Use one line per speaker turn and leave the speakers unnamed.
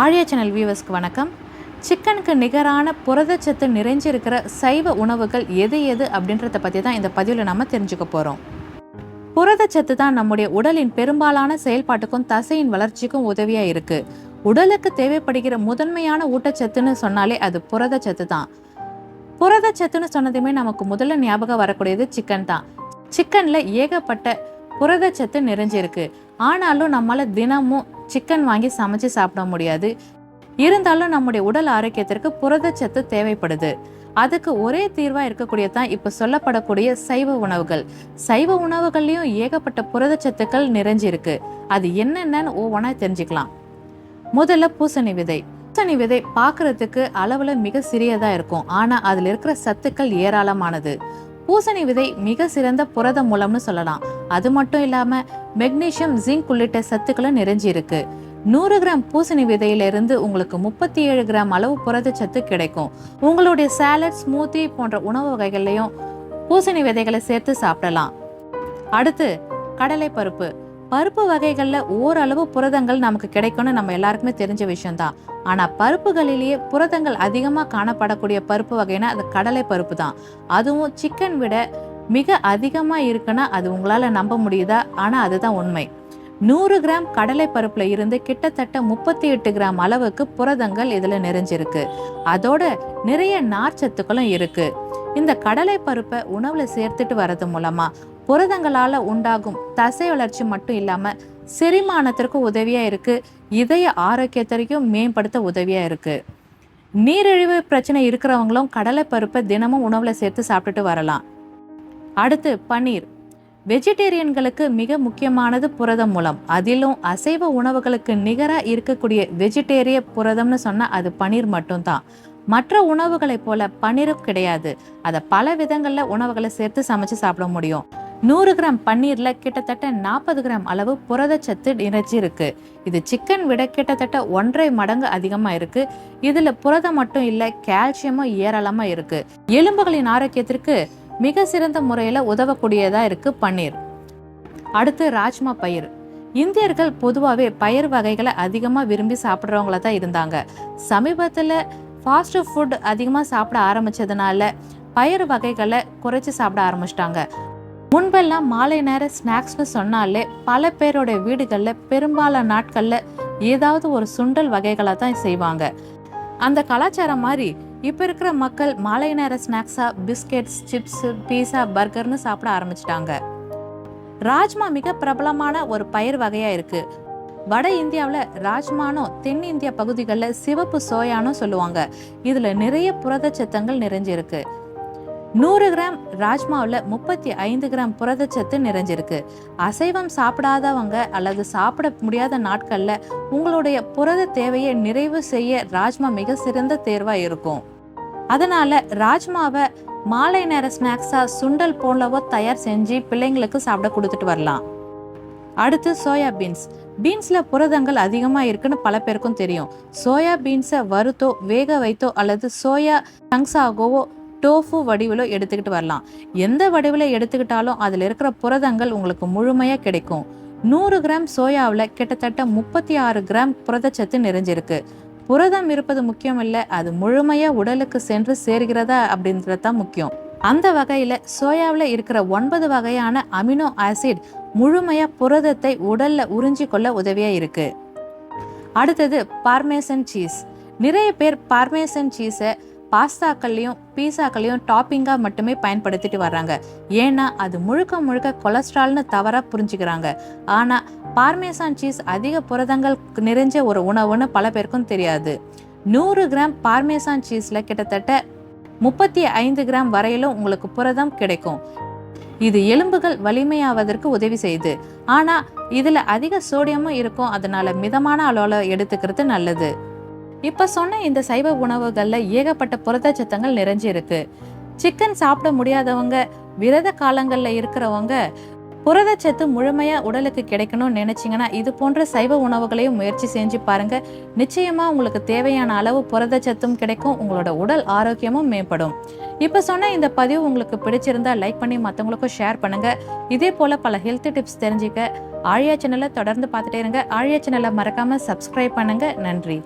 ஆழியா சேனல் வியூவர்ஸ்க்கு வணக்கம். சிக்கனுக்கு நிகரான புரதச்சத்து நிறைஞ்சிருக்கிற சைவ உணவுகள் எது எது அப்படின்றத பற்றி தான் இந்த பதிவில் நம்ம தெரிஞ்சுக்க போகிறோம் புரதச்சத்து தான் நம்முடைய உடலின் பெரும்பாலான செயல்பாட்டுக்கும் தசையின் வளர்ச்சிக்கும் உதவியாக இருக்கு. உடலுக்கு தேவைப்படுகிற முதன்மையான ஊட்டச்சத்துன்னு சொன்னாலே அது புரதச்சத்து தான். புரதச்சத்துன்னு சொன்னதுமே நமக்கு முதல்ல ஞாபகம் வரக்கூடியது சிக்கன் தான். சிக்கனில் ஏகப்பட்ட புரதச்சத்து நிறைஞ்சிருக்கு. ஆனாலும் நம்மளால் தினமும் சிக்கன் வாங்கி சமைச்சு சாப்பிட முடியாது. இருந்தாலும் நம்முடைய உடல் ஆரோக்கியத்திற்கு புரதச்சத்து தேவைப்படுது. அதுக்கு ஒரே தீர்வா இருக்கக்கூடிய தான் இப்ப சொல்லப்படக்கூடிய சைவ உணவுகள். சைவ உணவுகள்லயும் ஏகப்பட்ட புரதச்சத்துக்கள் நிறைஞ்சிருக்கு. அது என்னென்னு ஒவ்வொன்றா தெரிஞ்சுக்கலாம். முதல்ல பூசணி விதை. பூசணி விதை பார்க்கறதுக்கு அளவுல மிக சிறியதா இருக்கும். ஆனா அதுல இருக்கிற சத்துக்கள் ஏராளமானது. பூசணி விதை மிக சிறந்த புரத மூலம்னு சொல்லலாம். அது மட்டும் இல்லாம மெக்னீஷியம் ஜிங்க் உள்ளிட்ட சத்துக்களும் நிறைஞ்சி இருக்கு. நூறு கிராம் பூசணி விதையிலிருந்து உங்களுக்கு முப்பத்தி ஏழு கிராம் அளவு புரதச்சத்து கிடைக்கும். உங்களுடைய சாலட் ஸ்மூத்தி போன்ற உணவு வகைகள்லையும் பூசணி விதைகளை சேர்த்து சாப்பிடலாம். அடுத்து கடலை பருப்பு. பருப்பு வகைகளில் ஓரளவு புரதங்கள் நமக்கு கிடைக்கும்னு நம்ம எல்லாருக்குமே தெரிஞ்ச விஷயம்தான். ஆனால் பருப்புகளிலேயே புரதங்கள் அதிகமாக காணப்படக்கூடிய பருப்பு வகைனா அது கடலை பருப்பு தான். அதுவும் சிக்கன் விட மிக அதிகமாக இருக்குன்னா அது உங்களால் நம்ப முடியுதா? ஆனால் அதுதான் உண்மை. நூறு கிராம் கடலை பருப்பில் இருந்து கிட்டத்தட்ட முப்பத்தி எட்டு கிராம் அளவுக்கு புரதங்கள் இதில் நிறைஞ்சிருக்கு. அதோட நிறைய நார்ச்சத்துக்களும் இருக்குது இந்த கடலை பருப்பை உணவுல சேர்த்துட்டு வர்றது மூலமா புரதங்களால உண்டாகும் தசை வளர்ச்சி மட்டும் இல்லாம செரிமானத்திற்கு உதவியா இருக்கு. இதய ஆரோக்கியத்திற்கும் மேம்படுத்த உதவியா இருக்கு. நீரிழிவு பிரச்சனை இருக்கிறவங்களும் கடலை பருப்பை தினமும் உணவுல சேர்த்து சாப்பிட்டுட்டு வரலாம். அடுத்து பன்னீர். வெஜிடேரியன்களுக்கு மிக முக்கியமானது புரதம் மூலம். அதிலும் அசைவ உணவுகளுக்கு நிகராக இருக்கக்கூடிய வெஜிடேரிய புரதம்னு சொன்னால் அது பன்னீர் மட்டும்தான். மற்ற உணவுகளைப் போல பன்னீரும் கிடையாது. அதை பல விதங்களில் உணவுகளை சேர்த்து சமைச்சு சாப்பிட முடியும். நூறு கிராம் பன்னீர்ல கிட்டத்தட்ட நாற்பது கிராம் அளவு புரதச்சத்து நிறைச்சி இருக்கு. இது சிக்கன் விட கிட்டத்தட்ட ஒன்றரை மடங்கு அதிகமா இருக்கு. இதுல புரதம் மட்டும் இல்ல கால்சியமும் ஏராளமா இருக்கு. எலும்புகளின் ஆரோக்கியத்திற்கு மிக சிறந்த முறையில உதவக்கூடியதா இருக்கு பன்னீர். அடுத்து ராஜ்மா பயிர் இந்தியர்கள் பொதுவாகவே பயிர் வகைகளை அதிகமாக விரும்பி சாப்பிட்றவங்கள தான் இருந்தாங்க. சமீபத்தில் ஃபாஸ்ட் ஃபுட் அதிகமாக சாப்பிட ஆரம்பித்ததுனால பயிறு வகைகளை குறைச்சி சாப்பிட ஆரம்பிச்சிட்டாங்க. முன்பெல்லாம் மாலை நேர ஸ்நாக்ஸ்னு சொன்னாலே பல பேரோட வீடுகளில் பெரும்பாலான நாட்களில் ஏதாவது ஒரு சுண்டல் வகைகளை தான் செய்வாங்க. அந்த கலாச்சாரம் மாதிரி இப்போ இருக்கிற மக்கள் மாலை நேர ஸ்நாக்ஸாக பிஸ்கெட்ஸ் சிப்ஸ் பீஸா பர்கர்னு சாப்பிட ஆரம்பிச்சிட்டாங்க. ராஜ்மா மிக பிரபலமான ஒரு பயிர் வகையாக இருக்குது வட இந்தியாவில் ராஜ்மானோ தென்னிந்திய பகுதிகளில் சிவப்பு சோயானும் சொல்லுவாங்க. இதில் நிறைய புரதச்சத்தங்கள் நிறைஞ்சிருக்கு. நூறு கிராம் ராஜ்மாவில் முப்பத்தி ஐந்து கிராம் புரதச்சத்து நிறைஞ்சிருக்கு. அசைவம் சாப்பிடாதவங்க அல்லது சாப்பிட முடியாத நாட்களில் உங்களுடைய புரத தேவையை நிறைவு செய்ய ராஜ்மா மிக சிறந்த தேர்வாக இருக்கும். அதனால ராஜ்மாவை மாலை நேர ஸ்நாக்ஸா சுண்டல் போலவோ தயார் செஞ்சு பிள்ளைங்களுக்கு சாப்பிட கொடுத்துட்டு வரலாம். அடுத்து சோயா பீன்ஸ் பீன்ஸில் புரதங்கள் அதிகமாக இருக்குன்னு பல பேருக்கும் தெரியும். சோயா பீன்ஸை வறுத்தோ வேக வைத்தோ அல்லது சோயா சங்ஸாகவோ டோஃபு வடிவிலோ எடுத்துக்கிட்டு வரலாம். எந்த வடிவில் எடுத்துக்கிட்டாலும் அதில் இருக்கிற புரதங்கள் உங்களுக்கு முழுமையாக கிடைக்கும். நூறு கிராம் சோயாவில் கிட்டத்தட்ட முப்பத்தி ஆறு கிராம் புரதச்சத்து நிறைஞ்சிருக்கு. புரதம் இருப்பது முக்கியம் இல்லை அது முழுமையாக உடலுக்கு சென்று சேர்கிறதா அப்படின்றது தான் முக்கியம். அந்த வகையில் சோயாவில் இருக்கிற ஒன்பது வகையான அமினோ ஆசிட் முழுமையாக புரதத்தை உடலில் உறிஞ்சி கொள்ள உதவியாக இருக்குது அடுத்தது பார்மேசன் சீஸ் நிறைய பேர் பார்மேசன் சீஸை பாஸ்தாக்கள்லையும் பீஸாக்கள்லையும் டாப்பிங்காக மட்டுமே பயன்படுத்திட்டு வர்றாங்க. ஏன்னா அது முழுக்க முழுக்க கொலஸ்ட்ரால்னு தவறாக புரிஞ்சுக்கிறாங்க. ஆனால் பார்மேசான் சீஸ் அதிக புரதங்கள் நிறைஞ்ச ஒரு உணவுன்னு பல பேருக்கும் தெரியாது. நூறு கிராம் பார்மேசான் சீஸில் கிட்டத்தட்ட முப்பத்தி ஐந்து கிராம் வரையிலும் உங்களுக்கு புரதம் கிடைக்கும். இது எலும்புகள் வலிமையாவதற்கு உதவி செய்யுது ஆனால் இதில் அதிக சோடியமும் இருக்கும். அதனால மிதமான அளவில் எடுத்துக்கிறது நல்லது. இப்போ சொன்ன இந்த சைவ உணவுகளில் ஏகப்பட்ட புரதச்சத்தங்கள் நிறைஞ்சிருக்கு. சிக்கன் சாப்பிட முடியாதவங்க விரத காலங்களில் இருக்கிறவங்க புரதச்சத்து முழுமையாக உடலுக்கு கிடைக்கணும்னு நினச்சிங்கன்னா இது போன்ற சைவ உணவுகளையும் முயற்சி செஞ்சு பாருங்கள் நிச்சயமாக உங்களுக்கு தேவையான அளவு புரதச்சத்தும் கிடைக்கும் உங்களோட உடல் ஆரோக்கியமும் மேம்படும். இப்போ சொன்ன இந்த பதிவு உங்களுக்கு பிடிச்சிருந்தா லைக் பண்ணி மற்றவங்களுக்கும் ஷேர் பண்ணுங்கள் இதே போல் பல ஹெல்த் டிப்ஸ் தெரிஞ்சுக்க ஆழியா சேனலை தொடர்ந்து பார்த்துட்டே இருங்க. ஆழியா சேனலை மறக்காமல் சப்ஸ்கிரைப் பண்ணுங்கள் நன்றி.